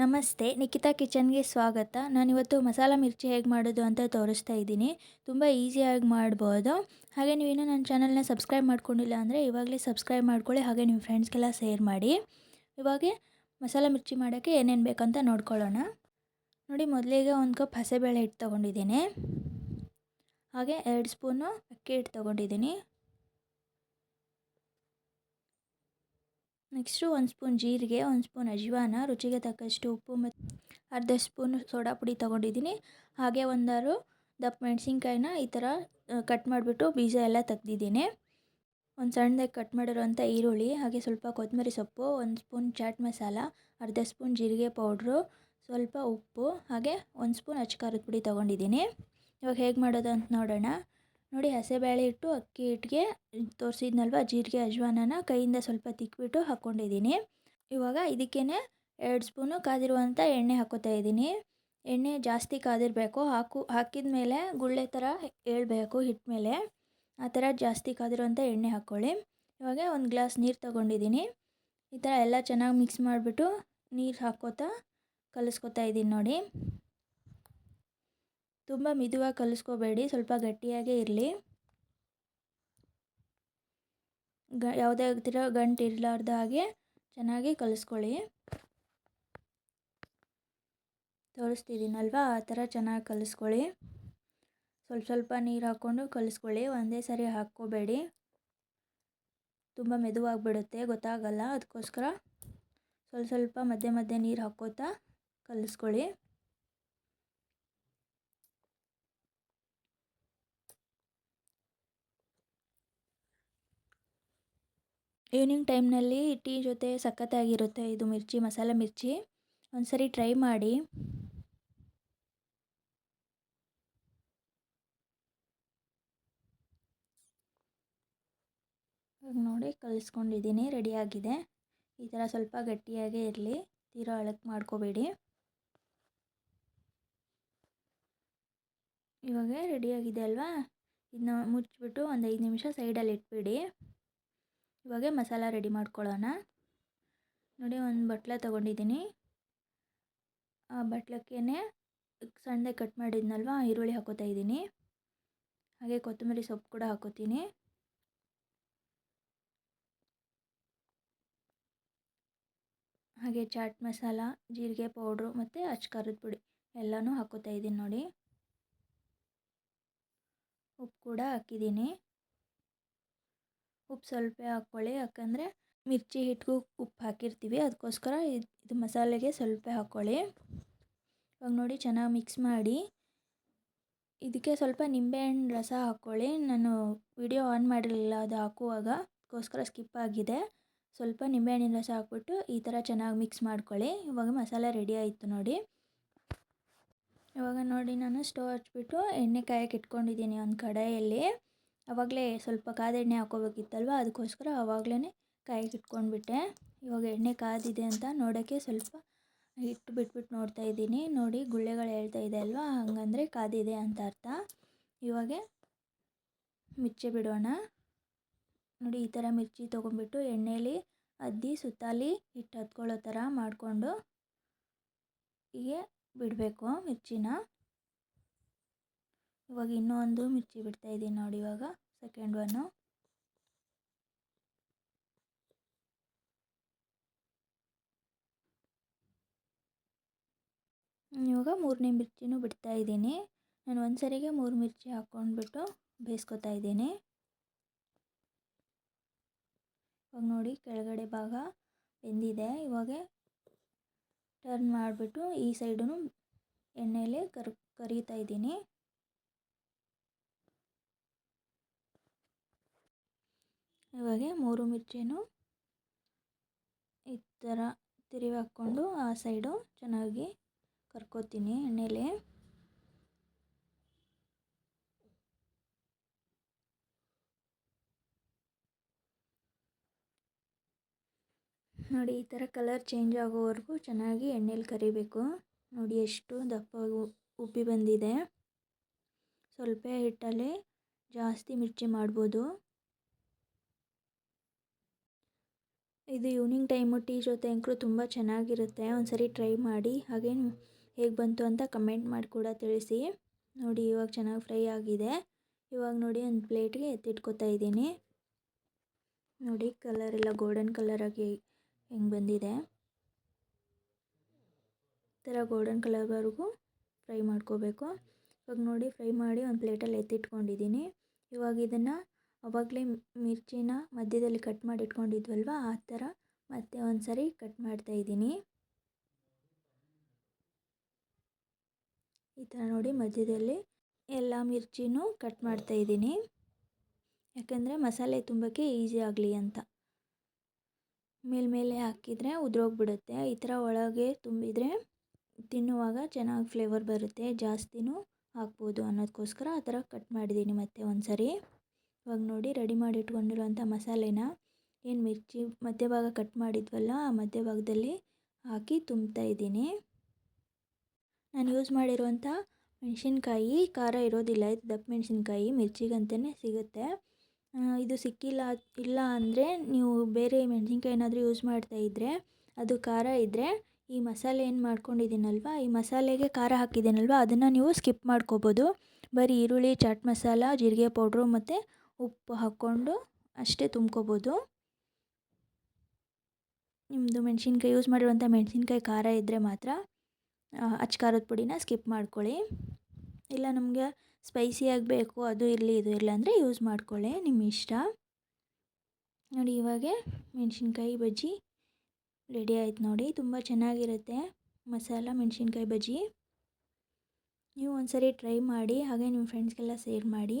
ನಮಸ್ತೆ, ನಿಖಿತಾ ಕಿಚನ್ಗೆ ಸ್ವಾಗತ. ನಾನಿವತ್ತು ಮಸಾಲ ಮಿರ್ಚಿ ಹೇಗೆ ಮಾಡೋದು ಅಂತ ತೋರಿಸ್ತಾ ಇದ್ದೀನಿ. ತುಂಬ ಈಸಿಯಾಗಿ ಮಾಡ್ಬೋದು. ಹಾಗೆ ನೀವಿನ್ನೂ ನನ್ನ ಚಾನಲ್ನ ಸಬ್ಸ್ಕ್ರೈಬ್ ಮಾಡ್ಕೊಂಡಿಲ್ಲ ಅಂದರೆ ಇವಾಗಲೇ ಸಬ್ಸ್ಕ್ರೈಬ್ ಮಾಡ್ಕೊಳ್ಳಿ, ಹಾಗೆ ನಿಮ್ಮ ಫ್ರೆಂಡ್ಸ್ಗೆಲ್ಲ ಶೇರ್ ಮಾಡಿ. ಇವಾಗ ಮಸಾಲ ಮಿರ್ಚಿ ಮಾಡೋಕ್ಕೆ ಏನೇನು ಬೇಕಂತ ನೋಡ್ಕೊಳ್ಳೋಣ. ನೋಡಿ, ಮೊದಲಿಗೆ ಒಂದು ಕಪ್ ಹಸೆಬೇಳೆ ಹಿಟ್ಟು ತೊಗೊಂಡಿದ್ದೀನಿ. ಹಾಗೆ ಎರಡು ಸ್ಪೂನು ಅಕ್ಕಿ ಹಿಟ್ಟು ತೊಗೊಂಡಿದ್ದೀನಿ. ನೆಕ್ಸ್ಟು ಒಂದು ಸ್ಪೂನ್ ಜೀರಿಗೆ, ಒಂದು ಸ್ಪೂನ್ ಅಜ್ವಾನ, ರುಚಿಗೆ ತಕ್ಕಷ್ಟು ಉಪ್ಪು ಮತ್ತು ಅರ್ಧ ಸ್ಪೂನ್ ಸೋಡಾ ಪುಡಿ ತೊಗೊಂಡಿದ್ದೀನಿ. ಹಾಗೆ ಒಂದಾರು ದಪ್ಪ ಮೆಣಸಿನ್ಕಾಯಿನ ಈ ಥರ ಕಟ್ ಮಾಡಿಬಿಟ್ಟು ಬೀಜ ಎಲ್ಲ ತೆಗ್ದಿದ್ದೀನಿ. ಒಂದು ಸಣ್ಣದಾಗಿ ಕಟ್ ಮಾಡಿರೋಂಥ ಈರುಳ್ಳಿ, ಹಾಗೆ ಸ್ವಲ್ಪ ಕೊತ್ತಂಬರಿ ಸೊಪ್ಪು, ಒಂದು ಸ್ಪೂನ್ ಚಾಟ್ ಮಸಾಲ, ಅರ್ಧ ಸ್ಪೂನ್ ಜೀರಿಗೆ ಪೌಡ್ರು, ಸ್ವಲ್ಪ ಉಪ್ಪು, ಹಾಗೆ ಒಂದು ಸ್ಪೂನ್ ಅಚ್ಚ ಖಾರದ ಪುಡಿ ತೊಗೊಂಡಿದ್ದೀನಿ. ಇವಾಗ ಹೇಗೆ ಮಾಡೋದು ಅಂತ ನೋಡೋಣ. ನೋಡಿ ಹಸೆಬೇಳೆ ಇಟ್ಟು ಅಕ್ಕಿ ಹಿಟ್ಟಿಗೆ ತೋರಿಸಿದ್ನಲ್ವ ಜೀರಿಗೆ, ಅಜ್ವಾನನ ಕೈಯಿಂದ ಸ್ವಲ್ಪ ತಿಕ್ಬಿಟ್ಟು ಹಾಕ್ಕೊಂಡಿದ್ದೀನಿ ಇವಾಗ ಇದಕ್ಕೇ ಎರಡು ಸ್ಪೂನು ಕಾದಿರುವಂಥ ಎಣ್ಣೆ ಹಾಕೋತಾ ಇದ್ದೀನಿ. ಎಣ್ಣೆ ಜಾಸ್ತಿ ಕಾದಿರಬೇಕು. ಹಾಕು, ಹಾಕಿದ ಮೇಲೆ ಗುಳ್ಳೆ ಥರ ಏಳಬೇಕು ಹಿಟ್ಟು ಮೇಲೆ. ಆ ಥರ ಜಾಸ್ತಿ ಕಾದಿರುವಂಥ ಎಣ್ಣೆ ಹಾಕ್ಕೊಳ್ಳಿ. ಇವಾಗ ಒಂದು ಗ್ಲಾಸ್ ನೀರು ತೊಗೊಂಡಿದ್ದೀನಿ. ಈ ಥರ ಎಲ್ಲ ಚೆನ್ನಾಗಿ ಮಿಕ್ಸ್ ಮಾಡಿಬಿಟ್ಟು ನೀರು ಹಾಕೋತಾ ಕಲಿಸ್ಕೊತಾ ಇದ್ದೀನಿ ನೋಡಿ. ತುಂಬ ಮಿದುವಾಗಿ ಕಲಿಸ್ಕೋಬೇಡಿ, ಸ್ವಲ್ಪ ಗಟ್ಟಿಯಾಗೇ ಇರಲಿ. ಗ, ಯಾವುದೇ ಥರ ಗಂಟು ಇರಲಾರ್ದ ಹಾಗೆ ಚೆನ್ನಾಗಿ ಕಲಿಸ್ಕೊಳ್ಳಿ. ತೋರಿಸ್ತಿದ್ದೀನಲ್ವಾ? ಆ ಥರ ಚೆನ್ನಾಗಿ ಕಲಿಸ್ಕೊಳ್ಳಿ. ಸ್ವಲ್ಪ ಸ್ವಲ್ಪ ನೀರು ಹಾಕ್ಕೊಂಡು ಕಲಿಸ್ಕೊಳ್ಳಿ, ಒಂದೇ ಸರಿ ಹಾಕ್ಕೋಬೇಡಿ. ತುಂಬ ಮೆದುವಾಗಿಬಿಡುತ್ತೆ, ಗೊತ್ತಾಗಲ್ಲ. ಅದಕ್ಕೋಸ್ಕರ ಸ್ವಲ್ಪ ಸ್ವಲ್ಪ ಮಧ್ಯೆ ಮಧ್ಯೆ ನೀರು ಹಾಕ್ಕೋತಾ ಕಲಿಸ್ಕೊಳ್ಳಿ. ಈವ್ನಿಂಗ್ ಟೈಮ್ನಲ್ಲಿ ಟೀ ಜೊತೆ ಸಖತ್ತಾಗಿರುತ್ತೆ ಇದು ಮಿರ್ಚಿ, ಮಸಾಲೆ ಮಿರ್ಚಿ. ಒಂದು ಸರಿ ಟ್ರೈ ಮಾಡಿ ನೋಡಿ ಕಲಿಸ್ಕೊಂಡಿದ್ದೀನಿ ರೆಡಿಯಾಗಿದೆ ಈ ಥರ ಸ್ವಲ್ಪ ಗಟ್ಟಿಯಾಗೇ ಇರಲಿ, ತೀರಾ ಅಳಕ್ಕೆ ಮಾಡ್ಕೋಬೇಡಿ. ಇವಾಗ ರೆಡಿಯಾಗಿದೆ ಅಲ್ವಾ? ಇದನ್ನ ಮುಚ್ಚಿಬಿಟ್ಟು ಒಂದು ಐದು ನಿಮಿಷ ಸೈಡಲ್ಲಿ ಇಟ್ಬಿಡಿ. ಇವಾಗ ಮಸಾಲ ರೆಡಿ ಮಾಡ್ಕೊಳ್ಳೋಣ. ನೋಡಿ ಒಂದು ಬಟ್ಲ ತೊಗೊಂಡಿದ್ದೀನಿ. ಆ ಬಟ್ಲಕ್ಕೇ ಸಣ್ಣದಾಗಿ ಕಟ್ ಮಾಡಿದ್ನಲ್ವ, ಈರುಳ್ಳಿ ಹಾಕೋತಾ ಇದ್ದೀನಿ. ಹಾಗೆ ಕೊತ್ತಂಬರಿ ಸೊಪ್ಪು ಕೂಡ ಹಾಕೋತೀನಿ. ಹಾಗೆ ಚಾಟ್ ಮಸಾಲ, ಜೀರಿಗೆ ಪೌಡ್ರು ಮತ್ತು ಅಚ್ಕಾರದ ಪುಡಿ ಎಲ್ಲನೂ ಹಾಕೋತಾ ಇದ್ದೀನಿ ನೋಡಿ. ಉಪ್ಪು ಕೂಡ ಹಾಕಿದ್ದೀನಿ. ಉಪ್ಪು ಸ್ವಲ್ಪ ಹಾಕ್ಕೊಳ್ಳಿ. ಯಾಕಂದರೆ ಮಿರ್ಚಿ ಹಿಟ್ಟಿಗೂ ಉಪ್ಪು ಹಾಕಿರ್ತೀವಿ. ಅದಕ್ಕೋಸ್ಕರ ಇದು ಮಸಾಲೆಗೆ ಸ್ವಲ್ಪ ಹಾಕ್ಕೊಳ್ಳಿ. ಇವಾಗ ನೋಡಿ ಚೆನ್ನಾಗಿ ಮಿಕ್ಸ್ ಮಾಡಿ. ಇದಕ್ಕೆ ಸ್ವಲ್ಪ ನಿಂಬೆಹಣ್ಣು ರಸ ಹಾಕ್ಕೊಳ್ಳಿ. ನಾನು ವಿಡಿಯೋ ಆನ್ ಮಾಡಿರಲಿಲ್ಲ ಅದು ಹಾಕುವಾಗ. ಅದಕ್ಕೋಸ್ಕರ ಸ್ಕಿಪ್ ಆಗಿದೆ. ಸ್ವಲ್ಪ ನಿಂಬೆಹಣ್ಣಿನ ರಸ ಹಾಕ್ಬಿಟ್ಟು ಈ ಥರ ಚೆನ್ನಾಗಿ ಮಿಕ್ಸ್ ಮಾಡ್ಕೊಳ್ಳಿ. ಇವಾಗ ಮಸಾಲೆ ರೆಡಿ ಆಯಿತು ನೋಡಿ. ಇವಾಗ ನೋಡಿ ನಾನು ಸ್ಟವ್ ಹಚ್ಬಿಟ್ಟು ಎಣ್ಣೆ ಕಾಯಕ್ಕೆ ಇಟ್ಕೊಂಡಿದ್ದೀನಿ ಒಂದು ಕಡಾಯಲ್ಲಿ. ಆವಾಗಲೇ ಸ್ವಲ್ಪ ಕಾದೆಣ್ಣೆ ಹಾಕೋಬೇಕಿತ್ತಲ್ವ? ಅದಕ್ಕೋಸ್ಕರ ಆವಾಗಲೇ ಕಾಯಿಗೆ ಇಟ್ಕೊಂಡ್ಬಿಟ್ಟೆ. ಇವಾಗ ಎಣ್ಣೆ ಕಾದಿದೆ ಅಂತ ನೋಡೋಕ್ಕೆ ಸ್ವಲ್ಪ ಹಿಟ್ಟು ಬಿಟ್ಬಿಟ್ಟು ನೋಡ್ತಾ ಇದ್ದೀನಿ. ನೋಡಿ ಗುಳ್ಳೆಗಳು ಹೇಳ್ತಾ ಇದೆ ಅಲ್ವಾ? ಹಂಗಂದರೆ ಕಾದಿದೆ ಅಂತ ಅರ್ಥ. ಇವಾಗ ಮಿರ್ಚಿ ಬಿಡೋಣ. ನೋಡಿ ಈ ಥರ ಮಿರ್ಚಿ ತೊಗೊಂಡ್ಬಿಟ್ಟು ಎಣ್ಣೆಯಲ್ಲಿ ಅದ್ದಿ ಸುತ್ತಾಲಿ ಹಿಟ್ಟು ಹತ್ಕೊಳ್ಳೋ ಥರ ಮಾಡಿಕೊಂಡು ಹೀಗೆ ಬಿಡಬೇಕು ಮಿರ್ಚಿನ. ಇವಾಗ ಇನ್ನೊಂದು ಮಿರ್ಚಿ ಬಿಡ್ತಾ ಇದ್ದೀನಿ ನೋಡಿ ಇವಾಗ ಸೆಕೆಂಡ್ ಒನ್ನು ಇವಾಗ ಮೂರನೇ ಮಿರ್ಚಿನೂ ಬಿಡ್ತಾ ಇದ್ದೀನಿ. ನಾನು ಒಂದು ಸರಿಗೆ ಮೂರು ಮಿರ್ಚಿ ಹಾಕ್ಕೊಂಡ್ಬಿಟ್ಟು ಬೇಯಿಸ್ಕೊತಾ ಇದ್ದೀನಿ. ಇವಾಗ ನೋಡಿ ಕೆಳಗಡೆ ಭಾಗ ಬೆಂದಿದೆ. ಇವಾಗ ಟರ್ನ್ ಮಾಡಿಬಿಟ್ಟು ಈ ಸೈಡೂ ಎಣ್ಣೆಯಲ್ಲಿ ಕರ್, ಕರಿತಾ ಇದ್ದೀನಿ. ಇವಾಗ ಮೂರು ಮಿರ್ಚಿನೂ ಈ ಥರ ತಿರುವಿ ಹಾಕ್ಕೊಂಡು ಆ ಸೈಡು ಚೆನ್ನಾಗಿ ಕರ್ಕೋತೀನಿ ಎಣ್ಣೆಲಿ. ನೋಡಿ ಈ ಥರ ಕಲರ್ ಚೇಂಜ್ ಆಗೋವರೆಗೂ ಚೆನ್ನಾಗಿ ಎಣ್ಣೆಲಿ ಕರಿಬೇಕು. ನೋಡಿ ಎಷ್ಟು ದಪ್ಪ ಉಬ್ಬಿ ಬಂದಿದೆ. ಸ್ವಲ್ಪ ಹಿಟ್ಟಲ್ಲಿ ಜಾಸ್ತಿ ಮಿರ್ಚಿ ಮಾಡ್ಬೋದು. ಇದು ಈವ್ನಿಂಗ್ ಟೈಮು ಟೀ ಜೊತೆ ಅಂಕರು ತುಂಬ ಚೆನ್ನಾಗಿರುತ್ತೆ. ಒಂದ್ಸರಿ ಟ್ರೈ ಮಾಡಿ. ಹಾಗೆ ಹೇಗೆ ಬಂತು ಅಂತ ಕಮೆಂಟ್ ಮಾಡಿ ಕೂಡ ತಿಳಿಸಿ. ನೋಡಿ, ಇವಾಗ ಚೆನ್ನಾಗಿ ಫ್ರೈ ಆಗಿದೆ. ಇವಾಗ ನೋಡಿ ಒಂದು ಪ್ಲೇಟ್ಗೆ ಎತ್ತಿಟ್ಕೊತಾ ಇದ್ದೀನಿ. ನೋಡಿ ಕಲರ್ ಎಲ್ಲ ಗೋಲ್ಡನ್ ಕಲರಾಗಿ ಹೆಂಗೆ ಬಂದಿದೆ. ಈ ಥರ ಗೋಲ್ಡನ್ ಕಲರ್ವರೆಗೂ ಫ್ರೈ ಮಾಡ್ಕೋಬೇಕು. ಇವಾಗ ನೋಡಿ ಫ್ರೈ ಮಾಡಿ ಒಂದು ಪ್ಲೇಟಲ್ಲಿ ಎತ್ತಿಟ್ಕೊಂಡಿದ್ದೀನಿ. ಇವಾಗ ಇದನ್ನು ಆವಾಗಲೇ ಮಿರ್ಚಿನ ಮಧ್ಯದಲ್ಲಿ ಕಟ್ ಮಾಡಿ ಇಟ್ಕೊಂಡಿದ್ವಲ್ವ ಆ ಥರ ಮತ್ತೆ ಒಂದು ಸರಿ ಕಟ್ ಮಾಡ್ತಾಯಿದ್ದೀನಿ ಈ ಥರ ನೋಡಿ ಮಧ್ಯದಲ್ಲಿ ಎಲ್ಲ ಮಿರ್ಚಿನೂ ಕಟ್ ಮಾಡ್ತಾ ಇದ್ದೀನಿ. ಯಾಕಂದರೆ ಮಸಾಲೆ ತುಂಬಕ್ಕೆ ಈಸಿ ಆಗಲಿ ಅಂತ. ಮೇಲ್ಮೇಲೆ ಹಾಕಿದರೆ ಉದುರೋಗ್ಬಿಡುತ್ತೆ. ಈ ಥರ ಒಳಗೆ ತುಂಬಿದರೆ ತಿನ್ನುವಾಗ ಚೆನ್ನಾಗಿ ಫ್ಲೇವರ್ ಬರುತ್ತೆ. ಜಾಸ್ತಿನೂ ಹಾಕ್ಬೋದು ಅನ್ನೋದಕ್ಕೋಸ್ಕರ ಆ ಥರ ಕಟ್ ಮಾಡಿದ್ದೀನಿ ಮತ್ತೆ ಒಂದು ಸರಿ ಇವಾಗ ನೋಡಿ ರೆಡಿ ಮಾಡಿ ಇಟ್ಕೊಂಡಿರುವಂಥ ಮಸಾಲೆನ ಏನು ಮಿರ್ಚಿ ಮಧ್ಯಭಾಗ ಕಟ್ ಮಾಡಿದ್ವಲ್ಲ ಆ ಮಧ್ಯಭಾಗದಲ್ಲಿ ಹಾಕಿ ತುಂಬ್ತಾ ಇದ್ದೀನಿ. ನಾನು ಯೂಸ್ ಮಾಡಿರುವಂಥ ಮೆಣಸಿನ್ಕಾಯಿ ಖಾರ ಇರೋದಿಲ್ಲ, ಇದು ದಪ್ಪ ಮೆಣಸಿನ್ಕಾಯಿ ಮಿರ್ಚಿಗಂತಲೇ ಸಿಗುತ್ತೆ. ಇದು ಸಿಕ್ಕಿಲ್ಲ, ಇಲ್ಲ ಅಂದರೆ ನೀವು ಬೇರೆ ಮೆಣಸಿನ್ಕಾಯಿ ಏನಾದರೂ ಯೂಸ್ ಮಾಡ್ತಾ ಇದ್ದರೆ ಅದು ಖಾರ ಇದ್ದರೆ ಈ ಮಸಾಲೆ ಏನು ಮಾಡ್ಕೊಂಡಿದ್ದೀನಲ್ವ, ಈ ಮಸಾಲೆಗೆ ಖಾರ ಹಾಕಿದ್ದೀನಲ್ವ, ಅದನ್ನು ನೀವು ಸ್ಕಿಪ್ ಮಾಡ್ಕೋಬೋದು. ಬರೀ ಈರುಳ್ಳಿ, ಚಾಟ್ ಮಸಾಲ, ಜೀರಿಗೆ ಪೌಡ್ರು ಮತ್ತು ಉಪ್ಪು ಹಾಕ್ಕೊಂಡು ಅಷ್ಟೇ ತುಂಬ್ಕೋಬೋದು. ನಿಮ್ಮದು ಮೆಣಸಿನ್ಕಾಯಿ ಯೂಸ್ ಮಾಡಿರುವಂಥ ಮೆಣಸಿನ್ಕಾಯಿ ಖಾರ ಇದ್ದರೆ ಮಾತ್ರ ಅಚ್ಚ ಖಾರದ ಪುಡಿನ ಸ್ಕಿಪ್ ಮಾಡ್ಕೊಳ್ಳಿ. ಇಲ್ಲ ನಮಗೆ ಸ್ಪೈಸಿಯಾಗಿ ಬೇಕು ಅದು ಇರಲಿ, ಇದು ಇರಲಿ ಅಂದರೆ ಯೂಸ್ ಮಾಡ್ಕೊಳ್ಳಿ ನಿಮ್ಮ ಇಷ್ಟ. ನೋಡಿ ಇವಾಗ ಮೆಣಸಿನ್ಕಾಯಿ ಬಜ್ಜಿ ರೆಡಿ ಆಯ್ತು ನೋಡಿ, ತುಂಬ ಚೆನ್ನಾಗಿರುತ್ತೆ ಮಸಾಲ ಮೆಣಸಿನ್ಕಾಯಿ ಬಜ್ಜಿ. ನೀವು ಒಂದ್ಸರಿ ಟ್ರೈ ಮಾಡಿ, ಹಾಗೆ ನಿಮ್ಮ ಫ್ರೆಂಡ್ಸ್ಗೆಲ್ಲ ಸೇರ್ ಮಾಡಿ.